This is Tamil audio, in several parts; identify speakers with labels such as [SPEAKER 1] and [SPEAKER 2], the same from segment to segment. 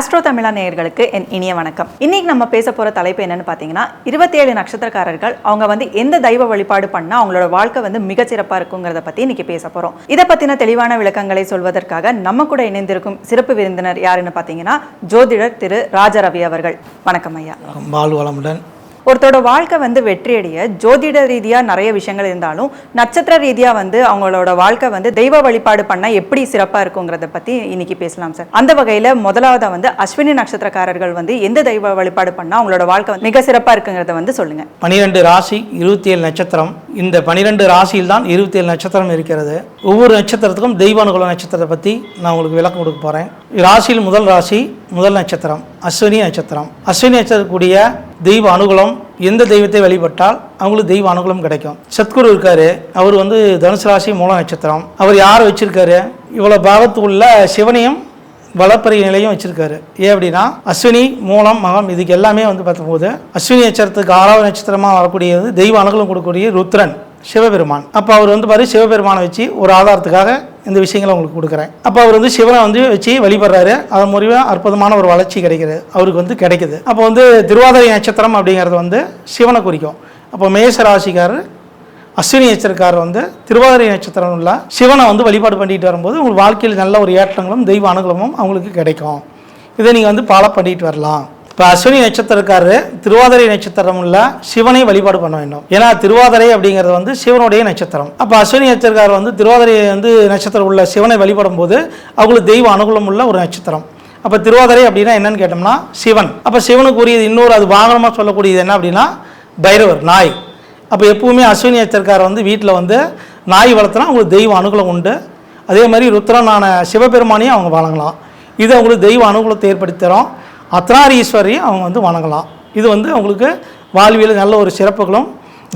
[SPEAKER 1] ஆஸ்ட்ரோ தமிழா நேயர்களுக்கு என் இனிய வணக்கம். இன்னைக்கு நம்ம பேச போற தலைப்பு என்னன்னு பார்த்தீங்கன்னா இருபத்தேழு நட்சத்திரக்காரர்கள் அவங்க வந்து எந்த தெய்வ வழிபாடு பண்ணா அவங்களோட வாழ்க்கை வந்து மிகச்சிறப்பா இருக்குங்கிறத பத்தி இன்னைக்கு பேச போறோம். இதை பத்தின தெளிவான விளக்கங்களை சொல்வதற்காக நம்ம கூட இணைந்திருக்கும் சிறப்பு விருந்தினர் யாருன்னு பார்த்தீங்கன்னா ஜோதிடர் திரு ராஜரவி அவர்கள். வணக்கம் ஐயா.
[SPEAKER 2] வாழ்வளமுடன்.
[SPEAKER 1] ஒருத்தரோட வாழ்க்கை வந்து வெற்றியடைய ஜோதிட ரீதியாக நிறைய விஷயங்கள் இருந்தாலும் நட்சத்திர ரீதியாக வந்து அவங்களோட வாழ்க்கை வந்து தெய்வ வழிபாடு பண்ணால் எப்படி சிறப்பாக இருக்குங்கிறத பற்றி இன்னைக்கு பேசலாம் சார். அந்த வகையில் முதலாவதாக வந்து அஸ்வினி நட்சத்திரக்காரர்கள் வந்து எந்த தெய்வ வழிபாடு பண்ணால் அவங்களோட வாழ்க்கை வந்து மிக சிறப்பாக இருக்குங்கிறத வந்து சொல்லுங்கள்
[SPEAKER 2] பனிரெண்டு ராசி இருபத்தி ஏழு நட்சத்திரம். இந்த பனிரெண்டு ராசியில் தான் இருபத்தி ஏழு நட்சத்திரம் இருக்கிறது. ஒவ்வொரு நட்சத்திரத்துக்கும் தெய்வானுகுல நட்சத்திரத்தை பற்றி நான் உங்களுக்கு விளக்கம் கொடுக்க போகிறேன் ராசியில் முதல் ராசி முதல் நட்சத்திரம் அஸ்வினி நட்சத்திரம். அஸ்வினி நட்சத்திரக்கூடிய தெய்வ அனுகூலம் எந்த தெய்வத்தை வழிபட்டால் அவங்களுக்கு தெய்வ அனுகூலம் கிடைக்கும். சத்குரு இருக்காரு அவர் வந்து தனுசு ராசி மூல நட்சத்திரம். அவர் யார் வச்சிருக்காரு? இவ்வளோ பாவத்துக்குள்ள சிவனையும் வளப்பரிய நிலையும் வச்சிருக்காரு. ஏன் அப்படின்னா அஸ்வினி மூலம் மகம் இதுக்கு எல்லாமே வந்து பார்த்தபோது அஸ்வினி நட்சத்திரத்துக்கு ஆறாவது நட்சத்திரமாக வரக்கூடியது தெய்வ அனுகூலம் கொடுக்கக்கூடிய ருத்ரன். சிவபெருமான். அப்போ அவர் வந்து பாரு சிவபெருமானை வச்சு ஒரு ஆதாரத்துக்காக இந்த விஷயங்களை உங்களுக்கு கொடுக்குறேன். அப்போ அவர் வந்து சிவனை வந்து வச்சு வழிபடுறாரு. அதன் மூலியமாக அற்புதமான ஒரு வளர்ச்சி கிடைக்கிறது அவருக்கு வந்து கிடைக்குது. அப்போ வந்து திருவாதிரை நட்சத்திரம் அப்படிங்கிறது வந்து சிவனை குறிக்கும். அப்போ மேச ராசிக்காரர் அஸ்வினி நட்சத்திரக்காரர் வந்து திருவாதிரை நட்சத்திரம் உள்ள சிவனை வந்து வழிபாடு பண்ணிட்டு வரும்போது உங்களுக்கு வாழ்க்கையில் நல்ல ஒரு ஏற்றங்களும் தெய்வ அனுகூலமும் அவங்களுக்கு கிடைக்கும். இதை நீங்கள் வந்து ஃபாலோ பண்ணிட்டு வரலாம். இப்போ அஸ்வினி நட்சத்திரக்காரரு திருவாதிரை நட்சத்திரம் உள்ள சிவனை வழிபாடு பண்ண வேண்டும். ஏன்னா திருவாதிரை அப்படிங்கிறது வந்து சிவனுடைய நட்சத்திரம். அப்போ அஸ்வினி நட்சத்திரக்காரர் வந்து திருவாதிரை வந்து நட்சத்திரம் உள்ள சிவனை வழிபடும் போது அவங்களுக்கு தெய்வ அனுகூலம் உள்ள ஒரு நட்சத்திரம். அப்போ திருவாதிரை அப்படின்னா என்னன்னு கேட்டோம்னா சிவன். அப்போ சிவனுக்கு உரியது இன்னொரு அது வாகனமாக சொல்லக்கூடியது என்ன அப்படின்னா பைரவர் நாய். அப்போ எப்பவுமே அஸ்வினி நட்சத்திரக்காரர் வந்து வீட்டில் வந்து நாய் வளர்த்துனா அவங்களுக்கு தெய்வ அனுகூலம் உண்டு. அதே மாதிரி ருத்ரனான சிவபெருமானையும் அவங்க வழங்கலாம் இது அவங்களுக்கு தெய்வ அனுகூலத்தை ஏற்படுத்தி தரும். அத்னாரீஸ்வரையும் அவங்க வந்து வணங்கலாம். இது வந்து அவங்களுக்கு வாழ்வியல் நல்ல ஒரு சிறப்புகளும்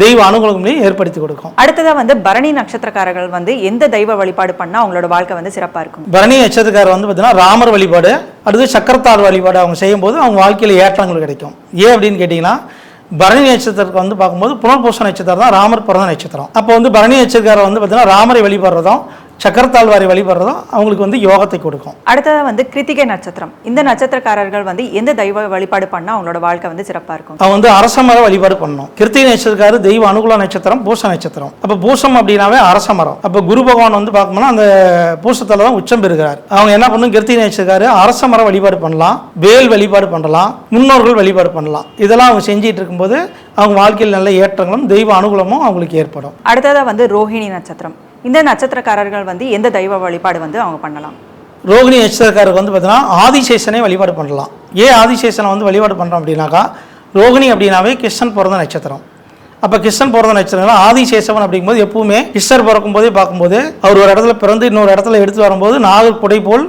[SPEAKER 2] தெய்வ அனுகூலங்களையும் ஏற்படுத்தி கொடுக்கும்.
[SPEAKER 1] அடுத்ததா வந்து பரணி நட்சத்திரக்காரர்கள் வந்து எந்த தெய்வ வழிபாடு பண்ணா அவங்களோட வாழ்க்கை வந்து சிறப்பா இருக்கும்?
[SPEAKER 2] பரணி நட்சத்திரக்காரர் வந்து பார்த்தீங்கன்னா ராமர் வழிபாடு அடுத்து சக்கரத்தார் வழிபாடு அவங்க செய்யும்போது அவங்க வாழ்க்கையில் ஏற்றங்கள் கிடைக்கும். ஏன் அப்படின்னு கேட்டிங்கன்னா பரணி நட்சத்திரத்துக்கு வந்து பார்க்கும்போது புனர்பூச நட்சத்திரம் தான் ராமர் பிறந்த நட்சத்திரம். அப்போ வந்து பரணி நட்சத்திரக்காரர் வந்து பார்த்தீங்கன்னா ராமரை வழிபடுறதும் சக்கரத்தாழ்வாரை வழிபடுறதும் அவங்களுக்கு வந்து யோகத்தை கொடுக்கும்.
[SPEAKER 1] அடுத்ததா வந்து கிருத்திகை நட்சத்திரம். இந்த நட்சத்திரக்காரர்கள் வந்து எந்த தெய்வ வழிபாடு பண்ணா அவங்களோட வாழ்க்கை வந்து சிறப்பா இருக்கும்?
[SPEAKER 2] அவன் வந்து அரச மர வழிபாடு பண்ணணும் கிருத்திகை நட்சத்திரக்காரு தெய்வ அனுகூல நட்சத்திரம் பூச நட்சத்திரம். அப்போ பூசம் அப்படின்னாவே அரச மரம். அப்போ குரு பகவான் வந்து பார்க்கணும்னா அந்த பூசத்தில் தான் உச்சம் பெறுகிறார். அவங்க என்ன பண்ணணும் கிருத்திகை நட்சத்திரக்காரு அரச மர வழிபாடு பண்ணலாம் வேல் வழிபாடு பண்ணலாம் முன்னோர்கள் வழிபாடு பண்ணலாம். இதெல்லாம் அவங்க செஞ்சிட்டு இருக்கும்போது அவங்க வாழ்க்கையில் நல்ல ஏற்றங்களும் தெய்வ அனுகூலமும் அவங்களுக்கு ஏற்படும்.
[SPEAKER 1] அடுத்ததா வந்து ரோஹிணி நட்சத்திரம். இந்த நட்சத்திரக்காரர்கள் வந்து எந்த தெய்வ வழிபாடு வந்து அவங்க பண்ணலாம்?
[SPEAKER 2] ரோகிணி நட்சத்திரக்காரருக்கு வந்து பார்த்தீங்கன்னா ஆதிசேஷனை வழிபாடு பண்ணலாம். ஏன் ஆதிசேஷனை வந்து வழிபாடு பண்ணுறோம் அப்படின்னாக்கா ரோகிணி அப்படின்னாவே கிருஷ்ணன் பிறந்த நட்சத்திரம். அப்போ கிருஷ்ணன் பிறந்த நட்சத்திரம் ஆதிசேஷவன் அப்படிங்கும்போது எப்பவுமே கிருஷ்ணர் பிறக்கும் போதே பார்க்கும்போது அவர் ஒரு இடத்துல பிறந்து இன்னொரு இடத்துல எடுத்து வரும்போது நாகர் குடை போல்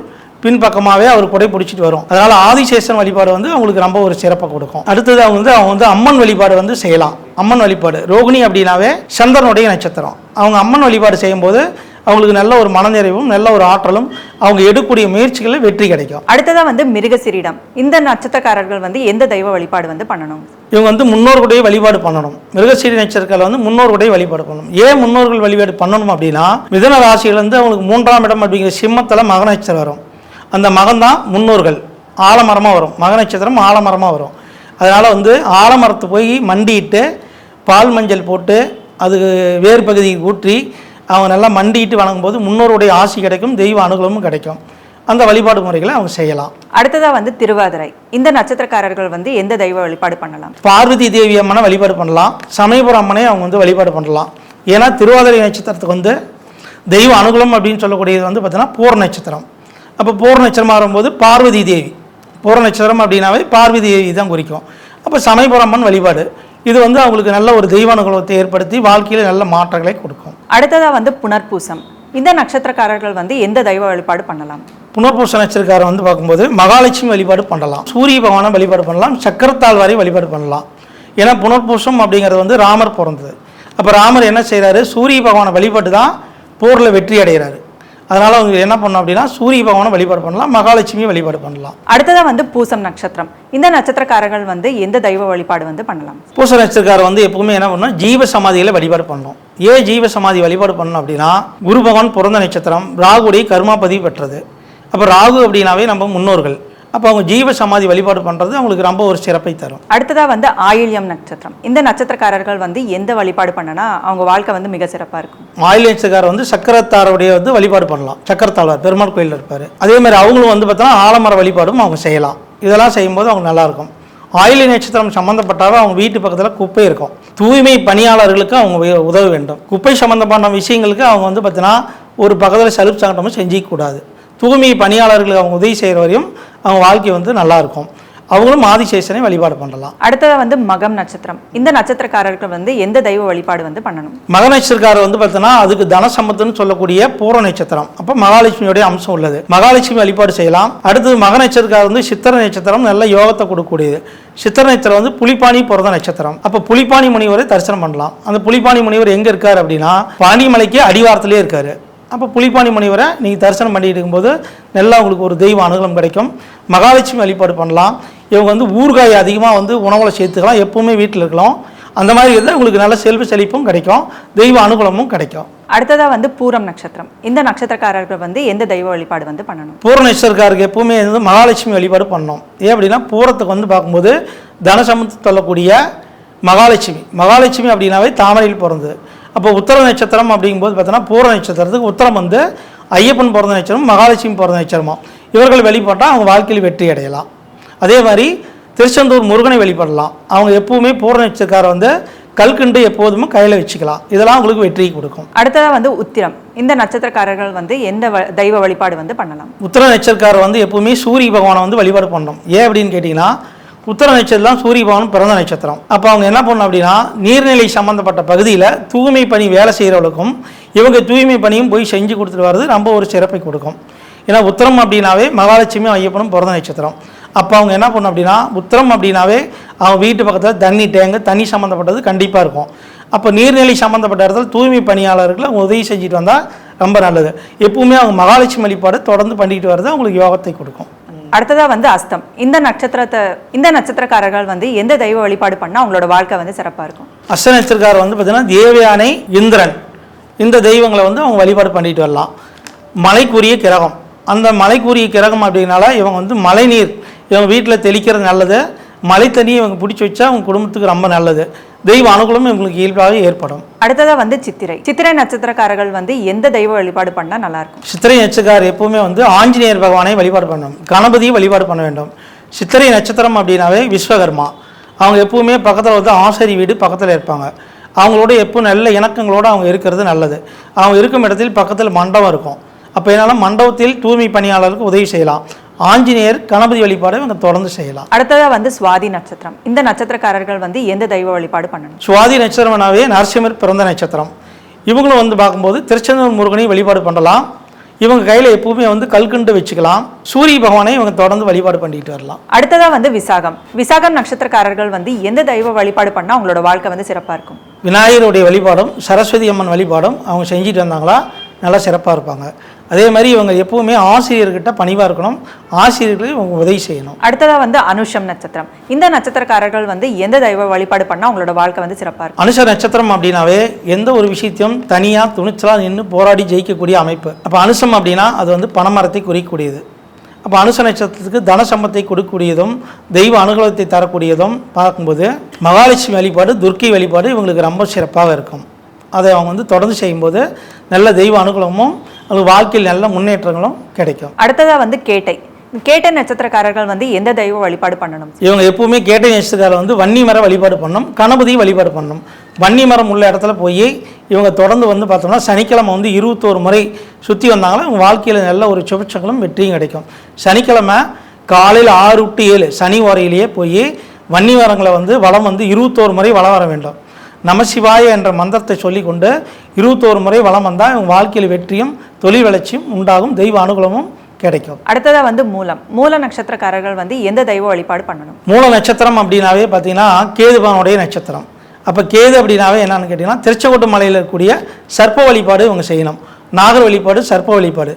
[SPEAKER 2] பின்பக்கமாகவே அவர் குடை பிடிச்சிட்டு வரும். அதனால ஆதிசேஷன் வழிபாடு வந்து அவங்களுக்கு ரொம்ப ஒரு சிறப்பை கொடுக்கும். அடுத்தது அவங்க வந்து அவங்க வந்து அம்மன் வழிபாடு வந்து செய்யலாம். அம்மன் வழிபாடு. ரோகிணி அப்படின்னாவே சந்திரனுடைய நட்சத்திரம். அவங்க அம்மன் வழிபாடு செய்யும்போது அவங்களுக்கு நல்ல ஒரு மனநிறைவும் நல்ல ஒரு ஆற்றலும் அவங்க எடுக்கக்கூடிய முயற்சிகளில் வெற்றி கிடைக்கும்.
[SPEAKER 1] அடுத்ததா வந்து மிருகசிரிடம் இந்த நட்சத்திரக்காரர்கள் வந்து எந்த தெய்வ வழிபாடு வந்து பண்ணணும்?
[SPEAKER 2] இவங்க வந்து முன்னோர்களுடைய வழிபாடு பண்ணணும். மிருகசீரி நட்சத்திரத்தில் வந்து முன்னோர்களுடைய வழிபாடு பண்ணணும். ஏன் முன்னோர்கள் வழிபாடு பண்ணணும் அப்படின்னா மிதன ராசியில இருந்து அவங்களுக்கு மூன்றாம் இடம் அப்படிங்கிற சிம்மத்தில் மக நட்சத்திரம் வரும். அந்த மகன் தான் முன்னோர்கள். ஆலமரமாக வரும். மக நட்சத்திரம் ஆலமரமாக வரும். அதனால் வந்து ஆலமரத்து போய் மண்டிட்டு பால் மஞ்சள் போட்டு அது வேர் பகுதியை ஊற்றி அவங்க நல்லா மண்டிட்டு வணங்கும்போது முன்னோருடைய ஆசி கிடைக்கும் தெய்வ அனுகூலமும் கிடைக்கும். அந்த வழிபாடு முறைகளை அவங்க செய்யலாம்.
[SPEAKER 1] அடுத்ததா வந்து திருவாதிரை. இந்த நட்சத்திரக்காரர்கள் வந்து எந்த தெய்வ வழிபாடு பண்ணலாம்?
[SPEAKER 2] பார்வதி தேவி அம்மனை வழிபாடு பண்ணலாம். சமயபுரம் அம்மனை அவங்க வந்து வழிபாடு பண்ணலாம். ஏன்னா திருவாதிரை நட்சத்திரத்துக்கு வந்து தெய்வ அனுகூலம் அப்படின்னு சொல்லக்கூடியது வந்து பார்த்தீங்கன்னா பூர நட்சத்திரம். அப்போ பூர நட்சத்திரமாக வரும்போது பார்வதி தேவி. பூர நட்சத்திரம் அப்படின்னாவே பார்வதி தேவி தான் குறிக்கும். அப்போ சமயபுரம் அம்மன் வழிபாடு இது வந்து அவங்களுக்கு நல்ல ஒரு தெய்வ அனுகூலத்தை ஏற்படுத்தி வாழ்க்கையில் நல்ல மாற்றங்களை கொடுக்கும்.
[SPEAKER 1] அடுத்ததா வந்து புனர்பூசம். இந்த நட்சத்திரக்காரர்கள் வந்து எந்த தெய்வ வழிபாடு பண்ணலாம்?
[SPEAKER 2] புனர்பூச நட்சத்திரக்காரர் வந்து பார்க்கும்போது மகாலட்சுமி வழிபாடு பண்ணலாம். சூரிய பகவானை வழிபாடு பண்ணலாம். சக்கரத்தாழ்வாரை வழிபாடு பண்ணலாம். ஏன்னா புனர்பூசம் அப்படிங்கிறது வந்து ராமர் பிறந்தது. அப்போ ராமர் என்ன செய்கிறாரு சூரிய பகவானை வழிபட்டு தான் போரில் வெற்றி அடைகிறாரு. அதனால் அவங்க என்ன பண்ணோம் அப்படின்னா சூரிய பகவானை வழிபாடு பண்ணலாம் மகாலட்சுமியை வழிபாடு பண்ணலாம்.
[SPEAKER 1] அடுத்ததா வந்து பூசம் நட்சத்திரம். இந்த நட்சத்திரக்காரர்கள் வந்து எந்த தெய்வ வழிபாடு வந்து பண்ணலாம்?
[SPEAKER 2] பூச நட்சத்திரக்காரர் வந்து எப்பவுமே என்ன பண்ணணும் ஜீவ சமாதிகளை வழிபாடு பண்ணணும். ஏன் ஜீவ சமாதி வழிபாடு பண்ணணும் அப்படின்னா குரு பகவான் பிறந்த நட்சத்திரம் ராகுடைய கர்மாபதி பெற்றது. அப்போ ராகு அப்படின்னாவே நம்ம முன்னோர்கள். அப்போ அவங்க ஜீவ சமாதி வழிபாடு பண்ணுறது அவங்களுக்கு ரொம்ப ஒரு சிறப்பை தரும்.
[SPEAKER 1] அடுத்ததா வந்து ஆயில்யம் நட்சத்திரம். இந்த நட்சத்திரக்காரர்கள் வந்து எந்த வழிபாடு பண்ணனா அவங்க வாழ்க்கை வந்து மிக சிறப்பா இருக்கும்.
[SPEAKER 2] ஆயிலேச்சக்காரர் வந்து சக்கரத்தாருடைய வந்து வழிபாடு பண்ணலாம். சக்கரத்தாழ்வார் பெருமாள் கோயிலில் இருப்பார். அதே மாதிரி அவங்களும் வந்து பார்த்தோன்னா ஆலமர வழிபாடும் அவங்க செய்யலாம். இதெல்லாம் செய்யும்போது அவங்க நல்லாயிருக்கும் ஆயிலி நட்சத்திரம் சம்மந்தப்பட்டாவே அவங்க வீட்டு பக்கத்தில் குப்பை இருக்கும். தூய்மை பணியாளர்களுக்கு அவங்க உதவ வேண்டும். குப்பை சம்மந்தப்பட்ட விஷயங்களுக்கு அவங்க வந்து பார்த்தீங்கன்னா ஒரு பக்கத்தில் சலுப்பு சங்கடமும் செஞ்சிக்க கூடாது தூய்மை பணியாளர்களுக்கு அவங்க உதவி செய்கிற வரையும் அவங்க வாழ்க்கை வந்து நல்லா இருக்கும். அவங்களும் ஆதிசேஷனை வழிபாடு பண்ணலாம்.
[SPEAKER 1] அடுத்ததா வந்து மகம் நட்சத்திரம். இந்த நட்சத்திரக்காரர்கள் வந்து எந்த தெய்வ வழிபாடு வந்து பண்ணணும்?
[SPEAKER 2] மக நட்சத்திரக்காரர் வந்து பார்த்தோன்னா அதுக்கு தனசம்பத்துன்னு சொல்லக்கூடிய பூர நட்சத்திரம். அப்போ மகாலட்சுமியோடைய அம்சம் உள்ளது. மகாலட்சுமி வழிபாடு செய்யலாம். அடுத்தது மக நட்சத்திரக்காரர் வந்து சித்திர நட்சத்திரம் நல்ல யோகத்தை கொடுக்கக்கூடியது. சித்திர நட்சத்திரம் வந்து புலிப்பாணி பிறந்த நட்சத்திரம். அப்போ புலிப்பாணி முனிவரை தரிசனம் பண்ணலாம். அந்த புலிப்பாணி முனிவர் எங்கே இருக்கார் அப்படின்னா பாண்டிமலைக்கு அடிவாரத்திலே இருக்காரு. அப்போ புலிப்பாணி முனிவரை நீங்கள் தரிசனம் பண்ணிட்டு இருக்கும்போது நல்லா உங்களுக்கு ஒரு தெய்வ அனுகூலம் கிடைக்கும். மகாலட்சுமி வழிபாடு பண்ணலாம். இவங்க வந்து ஊறுகாய் அதிகமாக வந்து உணவுல சேர்த்துக்கலாம். எப்பவுமே வீட்டில் இருக்கலாம். அந்த மாதிரி இருந்தால் உங்களுக்கு நல்ல செல்வ செழிப்பும் கிடைக்கும். தெய்வ அனுகூலமும் கிடைக்கும்.
[SPEAKER 1] அடுத்ததா வந்து பூரம் நட்சத்திரம். இந்த நட்சத்திரக்காரர்கள் வந்து எந்த தெய்வ வழிபாடு வந்து பண்ணணும்?
[SPEAKER 2] பூரணேஸ்வரக்காருக்கு எப்பவுமே வந்து மகாலட்சுமி வழிபாடு பண்ணோம் ஏன் அப்படின்னா பூரத்துக்கு வந்து பார்க்கும்போது தனசமத்து சொல்லக்கூடிய மகாலட்சுமி. மகாலட்சுமி அப்படின்னாவே தாமரையில் பிறந்தது. அப்போ உத்தர நட்சத்திரம் அப்படிங்கும்போது பார்த்தோன்னா பூர நட்சத்திரத்துக்கு உத்தரம் வந்து ஐயப்பன் பிறந்த நட்சத்திரம் மகாலட்சுமி பிறந்த நட்சத்திரமா இவர்கள் வழிபட்டால் அவங்க வாழ்க்கையில் வெற்றி அடையலாம். அதே மாதிரி திருச்செந்தூர் முருகனை வழிபடலாம் அவங்க எப்பவுமே பூர நட்சத்திரக்காரர் வந்து கல்கண்டு எப்போதுமே கையில் வச்சுக்கலாம். இதெல்லாம் உங்களுக்கு வெற்றியை கொடுக்கும்.
[SPEAKER 1] அடுத்ததா வந்து உத்திரம். இந்த நட்சத்திரக்காரர்கள் வந்து எந்த தெய்வ வழிபாடு வந்து பண்ணலாம்?
[SPEAKER 2] உத்தர நட்சத்திரக்காரர் வந்து எப்பவுமே சூரிய பகவானை வந்து வழிபாடு பண்ணணும். ஏன் அப்படின்னு கேட்டிங்கன்னா உத்தர நட்சத்திரம் சூரிய பவனும் பிறந்த நட்சத்திரம். அப்போ அவங்க என்ன பண்ணணும் அப்படின்னா நீர்நிலை சம்மந்தப்பட்ட பகுதியில் தூய்மை பணி வேலை செய்கிறவளுக்கும் இவங்க தூய்மை பணியும் போய் செஞ்சு கொடுத்துட்டு வர்றது ரொம்ப ஒரு சிறப்பை கொடுக்கும். ஏன்னா உத்தரம் அப்படின்னாவே மகாலட்சுமி ஐயப்பனும் பிறந்த நட்சத்திரம். அப்போ அவங்க என்ன பண்ணும் அப்படின்னா உத்தரம் அப்படின்னாவே அவங்க வீட்டு பக்கத்தில் தண்ணி டேங்கு தண்ணி சம்மந்தப்பட்டது கண்டிப்பாக இருக்கும். அப்போ நீர்நிலை சம்மந்தப்பட்ட இடத்துல தூய்மை பணியாளர்களை உதவி செஞ்சுட்டு வந்தால் ரொம்ப நல்லது. எப்பவுமே அவங்க மகாலட்சுமி வழிபாடு தொடர்ந்து பண்ணிக்கிட்டு வர்றது அவங்களுக்கு யோகத்தை கொடுக்கும்.
[SPEAKER 1] அடுத்ததாக வந்து அஸ்தம். இந்த நட்சத்திரத்தை இந்த நட்சத்திரக்காரர்கள் வந்து எந்த தெய்வ வழிபாடு பண்ணால் அவங்களோட வாழ்க்கை வந்து சிறப்பாக இருக்கும்?
[SPEAKER 2] அஸ்த நட்சத்திரக்காரர் வந்து பார்த்தீங்கன்னா தேவயானை இந்திரன். இந்த தெய்வங்களை வந்து அவங்க வழிபாடு பண்ணிட்டு வரலாம். மலைக்குரிய கிரகம். அந்த மலைக்குரிய கிரகம் அப்படின்னால இவங்க வந்து மழைநீர். இவங்க வீட்டில் தெளிக்கிறது நல்லது. மழை தண்ணி இவங்க பிடிச்சி வச்சா அவங்க குடும்பத்துக்கு ரொம்ப நல்லது. தெய்வ அனுகூலமும் இவங்களுக்கு இயல்பாக ஏற்படும்.
[SPEAKER 1] அடுத்ததா வந்து சித்திரை. சித்திரை நட்சத்திரக்காரர்கள் வந்து எந்த தெய்வ வழிபாடு பண்ணா நல்லா இருக்கும்
[SPEAKER 2] சித்திரை நட்சத்திரக்காரர் எப்பவுமே வந்து ஆஞ்சநேயர் பகவானை வழிபாடு பண்ணணும் கணபதியை வழிபாடு பண்ண வேண்டும். சித்திரை நட்சத்திரம் அப்படின்னாவே விஸ்வகர்மா. அவங்க எப்பவுமே பக்கத்தில் வந்து ஆசாரி வீடு பக்கத்தில் இருப்பாங்க. அவங்களோட எப்போ நல்ல இணக்கங்களோடு அவங்க இருக்கிறது நல்லது. அவங்க இருக்கும் இடத்தில் பக்கத்தில் மண்டபம் இருக்கும். அப்போ என்னால் மண்டபத்தில் தூய்மை பணியாளருக்கு உதவி செய்யலாம். ஆஞ்சநேயர் கணபதி வழிபாடு இவங்க தொடர்ந்து செய்யலாம்.
[SPEAKER 1] அடுத்ததா வந்து சுவாதி நட்சத்திரம். இந்த நட்சத்திரக்காரர்கள் வந்து எந்த தெய்வ வழிபாடு பண்ணணும்?
[SPEAKER 2] சுவாதி நட்சத்திரம்னாவே நரசிம்மர் பிறந்த நட்சத்திரம். இவங்களும் வந்து பார்க்கும்போது திருச்செந்தூர் முருகனை வழிபாடு பண்ணலாம். இவங்க கையில் எப்பவுமே வந்து கல்கண்டு வச்சுக்கலாம். சூரிய பகவானை இவங்க தொடர்ந்து வழிபாடு பண்ணிட்டு வரலாம்.
[SPEAKER 1] அடுத்ததா வந்து விசாகம். விசாகம் நட்சத்திரக்காரர்கள் வந்து எந்த தெய்வ வழிபாடு பண்ணா அவங்களோட வாழ்க்கை வந்து சிறப்பா இருக்கும்?
[SPEAKER 2] விநாயகருடைய வழிபாடும் சரஸ்வதி அம்மன் வழிபாடும் அவங்க செஞ்சுட்டு வந்தாங்களா நல்லா சிறப்பாக இருப்பாங்க. அதே மாதிரி இவங்க எப்பவுமே ஆசிரியர்கிட்ட பணிவாக இருக்கணும். ஆசிரியர்களுக்கு இவங்க உதவி செய்யணும்.
[SPEAKER 1] அடுத்ததா வந்து அனுஷம் நட்சத்திரம். இந்த நட்சத்திரக்காரர்கள் வந்து எந்த தெய்வ வழிபாடு பண்ணா அவங்களோட வாழ்க்கை வந்து சிறப்பா இருக்கும்?
[SPEAKER 2] அனுச நட்சத்திரம் அப்படின்னாவே எந்த ஒரு விஷயத்தையும் தனியாக துணிச்சலாக நின்று போராடி ஜெயிக்கக்கூடிய அமைப்பு. அப்போ அனுசம் அப்படின்னா அது வந்து பணமரத்தை குறிக்கக்கூடியது. அப்போ அனுச நட்சத்திரத்துக்கு தனசம்பத்தை கொடுக்கக்கூடியதும் தெய்வ அனுகூலத்தை தரக்கூடியதும் பார்க்கும்போது மகாலட்சுமி வழிபாடு துர்க்கை வழிபாடு இவங்களுக்கு ரொம்ப சிறப்பாக இருக்கும். அதை அவங்க வந்து தொடர்ந்து செய்யும்போது நல்ல தெய்வ அனுகூலமும் அவங்க வாழ்க்கையில் நல்ல முன்னேற்றங்களும் கிடைக்கும்.
[SPEAKER 1] அடுத்ததா வந்து கேட்டை. கேட்டை நட்சத்திரக்காரர்கள் வந்து எந்த தெய்வ வழிபாடு பண்ணணும்?
[SPEAKER 2] இவங்க எப்பவுமே கேட்ட நட்சத்திரக்காரர் வந்து வன்னி மரம் வழிபாடு பண்ணணும் கணபதி வழிபாடு பண்ணணும் வன்னி மரம் உள்ள இடத்துல போய் இவங்க தொடர்ந்து வந்து பார்த்தோம்னா சனிக்கிழமை வந்து இருபத்தோரு முறை சுற்றி வந்தாங்கன்னா இவங்க வாழ்க்கையில் நல்ல ஒரு சுபச்சங்களும் வெற்றியும் கிடைக்கும். சனிக்கிழமை காலையில் ஆறு டு ஏழு சனி ஓரையிலேயே போய் வன்னி மரங்களை வந்து வளம் வந்து இருபத்தோரு முறை வளம் வர வேண்டும். நமசிவாய என்ற மந்திரத்தை சொல்லிக்கொண்டு இருபத்தோரு முறை வளம் வந்தால் இவங்க வாழ்க்கையில் வெற்றியும் தொழில் வளர்ச்சியும் உண்டாகும். தெய்வ அனுகூலமும் கிடைக்கும்.
[SPEAKER 1] அடுத்ததா வந்து மூலம். மூல நட்சத்திரக்காரர்கள் வந்து எந்த தெய்வ வழிபாடு பண்ணணும்?
[SPEAKER 2] மூல நட்சத்திரம் அப்படின்னாவே பார்த்தீங்கன்னா கேதுபவனுடைய நட்சத்திரம். அப்போ கேது அப்படின்னாவே என்னன்னு கேட்டிங்கன்னா திருச்செங்கோட்டு மலையில் இருக்கக்கூடிய சர்ப்ப வழிபாடு இவங்க செய்யணும். நாகர் வழிபாடு சர்ப்ப வழிபாடு.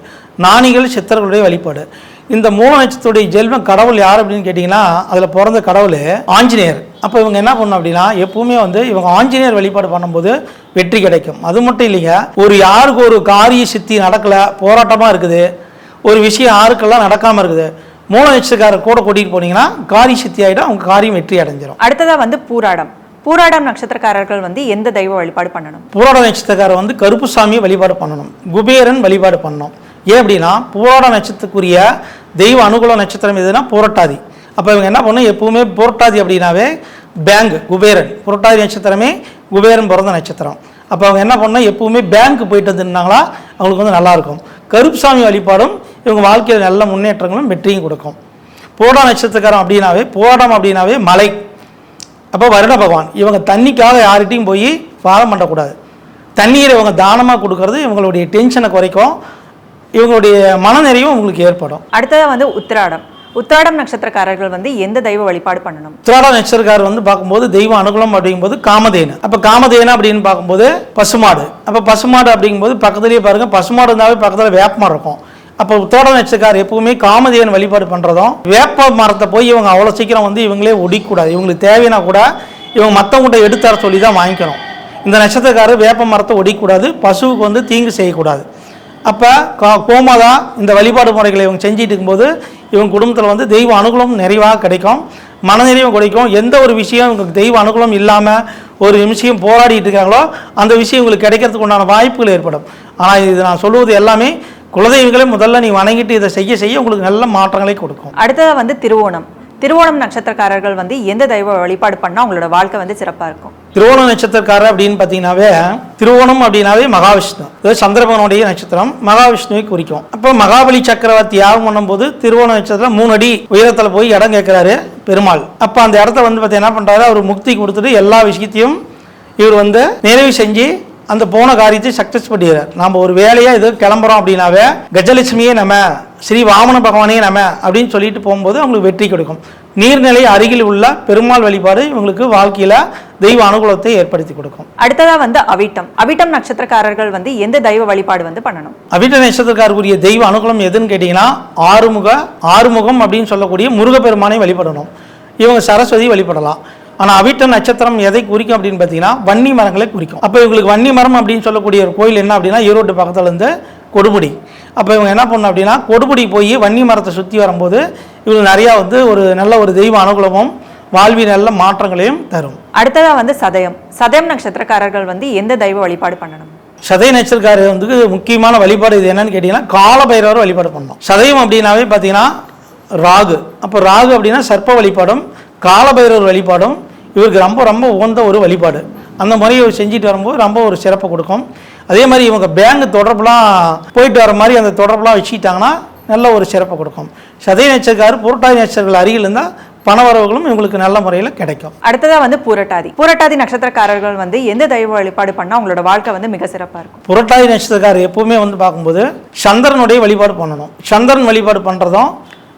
[SPEAKER 2] நாணிகள் சித்தர்களுடைய வழிபாடு. இந்த மூல நட்சத்திரத்துடைய ஜெல்வம் கடவுள் யார் அப்படின்னு கேட்டிங்கன்னா அதில் பிறந்த கடவுள் ஆஞ்சநேயர். அப்போ இவங்க என்ன பண்ணணும் அப்படின்னா எப்பவுமே வந்து இவங்க ஆஞ்சநேயர் வழிபாடு பண்ணும்போது வெற்றி கிடைக்கும். அது மட்டும் இல்லைங்க ஒரு யாருக்கு ஒரு காரிய சித்தி நடக்கலை போராட்டமாக இருக்குது ஒரு விஷயம் யாருக்கெல்லாம் நடக்காமல் இருக்குது மூல நட்சத்திரக்காரர் கூட கூட்டிகிட்டு போனீங்கன்னா காரி சித்தி ஆகிடும் அவங்க காரியம் வெற்றி அடைஞ்சிரும்.
[SPEAKER 1] அடுத்ததா வந்து பூராடம். பூராடம் நட்சத்திரக்காரர்கள் வந்து எந்த தெய்வ வழிபாடு பண்ணணும்?
[SPEAKER 2] பூராட நட்சத்திரக்காரர் வந்து கருப்புசாமியை வழிபாடு பண்ணணும். குபேரன் வழிபாடு பண்ணணும். ஏன் அப்படின்னா பூராட நட்சத்திரக்குரிய தெய்வ அனுகூல நட்சத்திரம் எதுனா புரட்டாதி. அப்போ இவங்க என்ன பண்ணணும் எப்பவுமே புரட்டாதி அப்படின்னாவே பேங்க் குபேரன். புரட்டாதி நட்சத்திரமே குபேரன் பிறந்த நட்சத்திரம். அப்போ அவங்க என்ன பண்ணால் எப்பவுமே பேங்க் போயிட்டு வந்துருந்தாங்களா அவங்களுக்கு வந்து நல்லாயிருக்கும் கருப்புசாமி வழிபாடும் இவங்க வாழ்க்கையில் நல்ல முன்னேற்றங்களும் வெற்றியும் கொடுக்கும். போடா நட்சத்திரக்காரம் அப்படின்னாவே போராடம் அப்படின்னாவே மலை. அப்போ வருட பகவான். இவங்க தண்ணிக்காக யார்கிட்டையும் போய் பாரம் பண்ணக்கூடாது. தண்ணீரை இவங்க தானமாக கொடுக்கறது இவங்களுடைய டென்ஷனை குறைக்கும். இவங்களுடைய மனநிறைவும் உங்களுக்கு ஏற்படும்.
[SPEAKER 1] அடுத்ததா வந்து உத்திராடம். உத்திராடம் நட்சத்திரக்காரர்கள் வந்து எந்த தெய்வ வழிபாடு பண்ணணும்?
[SPEAKER 2] உத்திராட நட்சத்திரக்காரர் வந்து பார்க்கும்போது தெய்வ அனுகூலம் அப்படிங்கும்போது காமதேனு. அப்போ காமதேனு அப்படின்னு பார்க்கும்போது பசுமாடு. அப்போ பசுமாடு அப்படிங்கும்போது பக்கத்துலேயே பாருங்க பசுமாடு இருந்தாவே பக்கத்தில் வேப்பமரம் இருக்கும். அப்போ உத்திராட நட்சத்திரக்காரர் எப்பவுமே காமதேவன் வழிபாடு பண்ணுறதும் வேப்ப மரத்தை போய் இவங்க அவ்வளோ சீக்கிரம் வந்து இவங்களே ஒடிக்கக்கூடாது இவங்களுக்கு தேவைன்னா கூட இவங்க மற்றவங்கள்ட்ட எடுத்து தர சொல்லி தான் வாங்கிக்கணும். இந்த நட்சத்திரக்காரர் வேப்ப மரத்தை ஒடிக்கக்கூடாது பசுவுக்கு வந்து தீங்கு செய்யக்கூடாது. அப்போ கா தான் இந்த வழிபாடு முறைகளை இவங்க செஞ்சிட்டு இருக்கும்போது இவங்க குடும்பத்தில் வந்து தெய்வ அனுகூலம் நிறைவாக கிடைக்கும் மனநிறைவும் கிடைக்கும். எந்த ஒரு விஷயம் இவங்களுக்கு தெய்வ அனுகூலம் இல்லாமல் ஒரு நிமிஷம் போராடிட்டு இருக்காங்களோ அந்த விஷயம் உங்களுக்கு கிடைக்கிறதுக்கு உண்டான வாய்ப்புகள் ஏற்படும். ஆனால் இது நான் சொல்லுவது எல்லாமே குலதெய்வங்களே முதல்ல நீ வணங்கிட்டு இதை செய்ய செய்ய உங்களுக்கு நல்ல மாற்றங்களை கொடுக்கும்.
[SPEAKER 1] அடுத்ததாக வந்து திருவோணம். திருவோணம் நட்சத்திரக்காரர்கள் வந்து எந்த தெய்வ வழிபாடு பண்ணால் உங்களோட வாழ்க்கை வந்து சிறப்பாக இருக்கும்?
[SPEAKER 2] திருவோண நட்சத்திரக்காரர் அப்படின்னு பார்த்தீங்கன்னாவே திருவோணம் அப்படின்னாவே மகாவிஷ்ணு. அதாவது சந்திரபகனுடைய நட்சத்திரம் மகாவிஷ்ணுவை குறிக்கும். அப்போ மகாபலி சக்கரவர்த்தி யாகம் பண்ணும்போது திருவோண நட்சத்திரம் மூணு அடி உயரத்தில் போய் இடம் கேட்குறாரு பெருமாள். அப்போ அந்த இடத்த வந்து பார்த்து என்ன பண்ணுறாரு அவர் முக்தி கொடுத்துட்டு எல்லா விஷயத்தையும் இவர் வந்து நிறைவு செஞ்சு அந்த போன காரியத்தை சக்ஸஸ் பண்ணிடுறார். நம்ம ஒரு வேலையாக இது கிளம்புறோம் அப்படின்னாவே கஜலட்சுமியே நம்ம ஸ்ரீ வாமன பகவானே நம்ம அப்படின்னு சொல்லிட்டு போகும்போது அவங்களுக்கு வெற்றி கிடைக்கும். நீர்நிலை அருகில் உள்ள பெருமாள் வழிபாடு இவங்களுக்கு வாழ்க்கையில் தெய்வ அனுகூலத்தை ஏற்படுத்தி கொடுக்கும்.
[SPEAKER 1] அடுத்ததா வந்து அவிட்டம். அவிட்டம் நட்சத்திரக்காரர்கள் வந்து எந்த தெய்வ வழிபாடு வந்து பண்ணணும்?
[SPEAKER 2] அவிட்ட நட்சத்திரக்காரருக்குரிய தெய்வ அனுகூலம் எதுன்னு கேட்டிங்கன்னா ஆறுமுக ஆறுமுகம் அப்படின்னு சொல்லக்கூடிய முருகப்பெருமானை வழிபடணும். இவங்க சரஸ்வதி வழிபடலாம். ஆனால் அவிட்ட நட்சத்திரம் எதை குறிக்கும் அப்படின்னு பார்த்தீங்கன்னா வன்னி மரங்களை குறிக்கும். அப்போ இவங்களுக்கு வன்னி மரம் அப்படின்னு சொல்லக்கூடிய ஒரு கோயில் என்ன அப்படின்னா ஈரோட்டு பக்கத்துல இருந்து கொடுமுடி. அப்போ இவங்க என்ன பண்ணணும் அப்படின்னா கொடுமுடி போய் வன்னி மரத்தை சுற்றி வரும்போது இவங்களுக்கு நிறையா வந்து ஒரு நல்ல ஒரு தெய்வ அனுகூலமும் வாழ்வில் நல்ல மாற்றங்களையும் தரும்.
[SPEAKER 1] அடுத்ததா வந்து சதயம். சதயம் நட்சத்திரக்காரர்கள் வந்து எந்த தெய்வ வழிபாடு பண்ணணும்?
[SPEAKER 2] சதய நட்சத்திரக்காரர் வந்து முக்கியமான வழிபாடு இது என்னன்னு கேட்டிங்கன்னா காலபைரவர் வழிபாடு பண்ணணும். சதயம் அப்படின்னாவே பார்த்தீங்கன்னா ராகு. அப்போ ராகு அப்படின்னா சர்ப்ப வழிபாடும் காலபைரவர் வழிபாடும் இவருக்கு ரொம்ப ரொம்ப உகந்த ஒரு வழிபாடு. அந்த முறையை இவர் செஞ்சுட்டு வரும்போது ரொம்ப ஒரு சிறப்பை கொடுக்கும். அதே மாதிரி இவங்க பேங்க் தொடர்புலாம் போயிட்டு வர மாதிரி அந்த தொடர்புலாம் வச்சுக்கிட்டாங்கன்னா நல்ல ஒரு சிறப்பை கொடுக்கும். சதய நட்சத்திரக்காரர் புரட்டாதி நட்சத்திரங்கள் அருகில் இருந்தால் பணவரவுகளும் இவங்களுக்கு நல்ல முறையில் கிடைக்கும்.
[SPEAKER 1] அடுத்ததா வந்து பூரட்டாதி. பூரட்டாதி நட்சத்திரக்காரர்கள் வந்து எந்த தெய்வ வழிபாடு பண்ணா அவங்களோட வாழ்க்கை வந்து மிக சிறப்பா இருக்கும்?
[SPEAKER 2] புரட்டாதி நட்சத்திரக்காரர் எப்பவுமே வந்து பார்க்கும்போது சந்திரனுடைய வழிபாடு பண்ணணும். சந்திரன் வழிபாடு பண்ணுறதும்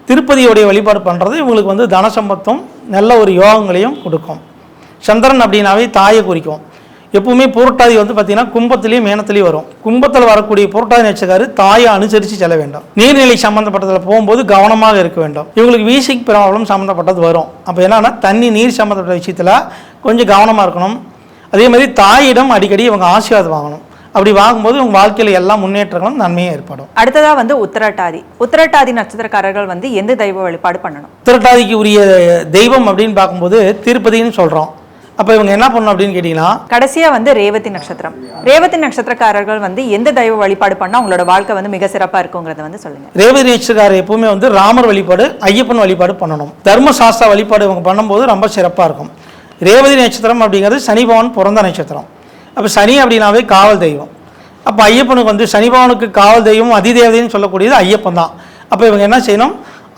[SPEAKER 2] திருப்பதியுடைய வழிபாடு பண்ணுறதும் இவங்களுக்கு வந்து தனசம்பத்தும் நல்ல ஒரு யோகங்களையும் கொடுக்கும். சந்திரன் அப்படின்னாவே தாயை குறிக்கும். எப்பவுமே புரட்டாதி வந்து பார்த்தீங்கன்னா கும்பத்திலையும் மேனத்திலையும் வரும். கும்பத்தில் வரக்கூடிய புரட்டாதி நட்சத்திரக்காரு தாயை அனுசரித்து செல்ல வேண்டும். நீர்நிலை சம்மந்தப்பட்டதில் போகும்போது கவனமாக இருக்க வேண்டும். இவங்களுக்கு வீசிக் ப்ராப்ளம் சம்மந்தப்பட்டது வரும். அப்போ என்னன்னா தண்ணி நீர் சம்மந்தப்பட்ட விஷயத்தில் கொஞ்சம் கவனமாக இருக்கணும். அதே மாதிரி தாயிடம் அடிக்கடி இவங்க ஆசீர்வாதம் வாங்கணும். அப்படி வாங்கும்போது உங்கள் வாழ்க்கையில் எல்லா முன்னேற்றங்களும் நன்மையும் ஏற்படும்.
[SPEAKER 1] அடுத்ததா வந்து உத்திரட்டாதி. உத்திரட்டாதி நட்சத்திரக்காரர்கள் வந்து எந்த தெய்வ வழிபாடு பண்ணணும்?
[SPEAKER 2] திருட்டாதிக்கு உரிய தெய்வம் அப்படின்னு பார்க்கும்போது திருப்பதின்னு சொல்கிறோம் அப்போ இவங்க என்ன பண்ணணும் அப்படின்னு கேட்டிங்கன்னா
[SPEAKER 1] கடைசியா வந்து ரேவதி நட்சத்திரம். ரேவதி நட்சத்திரக்காரர்கள் வந்து எந்த தெய்வ வழிபாடு பண்ணா அவங்களோட வாழ்க்கை வந்து மிக சிறப்பா இருக்குங்கிறத வந்து சொல்லுங்க.
[SPEAKER 2] ரேவதி நட்சத்திரக்காரர் எப்பவுமே வந்து ராமர் வழிபாடு ஐயப்பன் வழிபாடு பண்ணணும். தர்மசாஸ்திர வழிபாடு இவங்க பண்ணும்போது ரொம்ப சிறப்பாக இருக்கும். ரேவதி நட்சத்திரம் அப்படிங்கிறது சனி பகவான் பிறந்த நட்சத்திரம். அப்போ சனி அப்படின்னாவே காவல் தெய்வம். அப்போ ஐயப்பனுக்கு வந்து சனி பகவானுக்கு காவல் தெய்வம் அதிதேவதைன்னு சொல்லக்கூடியது ஐயப்பன் தான். அப்போ இவங்க என்ன செய்யணும்?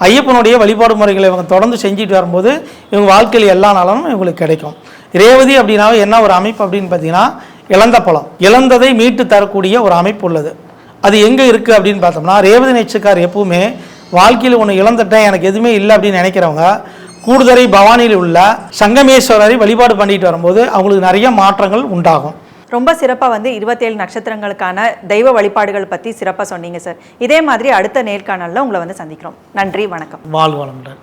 [SPEAKER 2] ஐயப்பனுடைய வழிபாடு முறைகளை இவங்க தொடர்ந்து செஞ்சுட்டு வரும்போது இவங்க வாழ்க்கையில் எல்லா நலனும் இவங்களுக்கு கிடைக்கும். ரேவதி அப்படின்னாவே என்ன ஒரு அமைப்பு அப்படின்னு பார்த்தீங்கன்னா இழந்த பழம். இழந்ததை மீட்டு தரக்கூடிய ஒரு அமைப்பு உள்ளது. அது எங்கே இருக்குது அப்படின்னு பார்த்தோம்னா ரேவதி நட்சத்திரக்கார் எப்பவுமே வாழ்க்கையில் ஒன்று இழந்துட்டேன் எனக்கு எதுவுமே இல்லை அப்படின்னு நினைக்கிறவங்க கூடுதலை பவானியில் உள்ள சங்கமேஸ்வரரை வழிபாடு பண்ணிட்டு வரும்போது அவங்களுக்கு நிறைய மாற்றங்கள் உண்டாகும்.
[SPEAKER 1] ரொம்ப சிறப்பா வந்து இருபத்தேழு நட்சத்திரங்களுக்கான தெய்வ வழிபாடுகள் பத்தி சிறப்பா சொன்னீங்க சார். இதே மாதிரி அடுத்த நேர்காணல்ல உங்களை வந்து சந்திக்கிறோம். நன்றி வணக்கம்.
[SPEAKER 2] வாழ்வு வளமுடன்.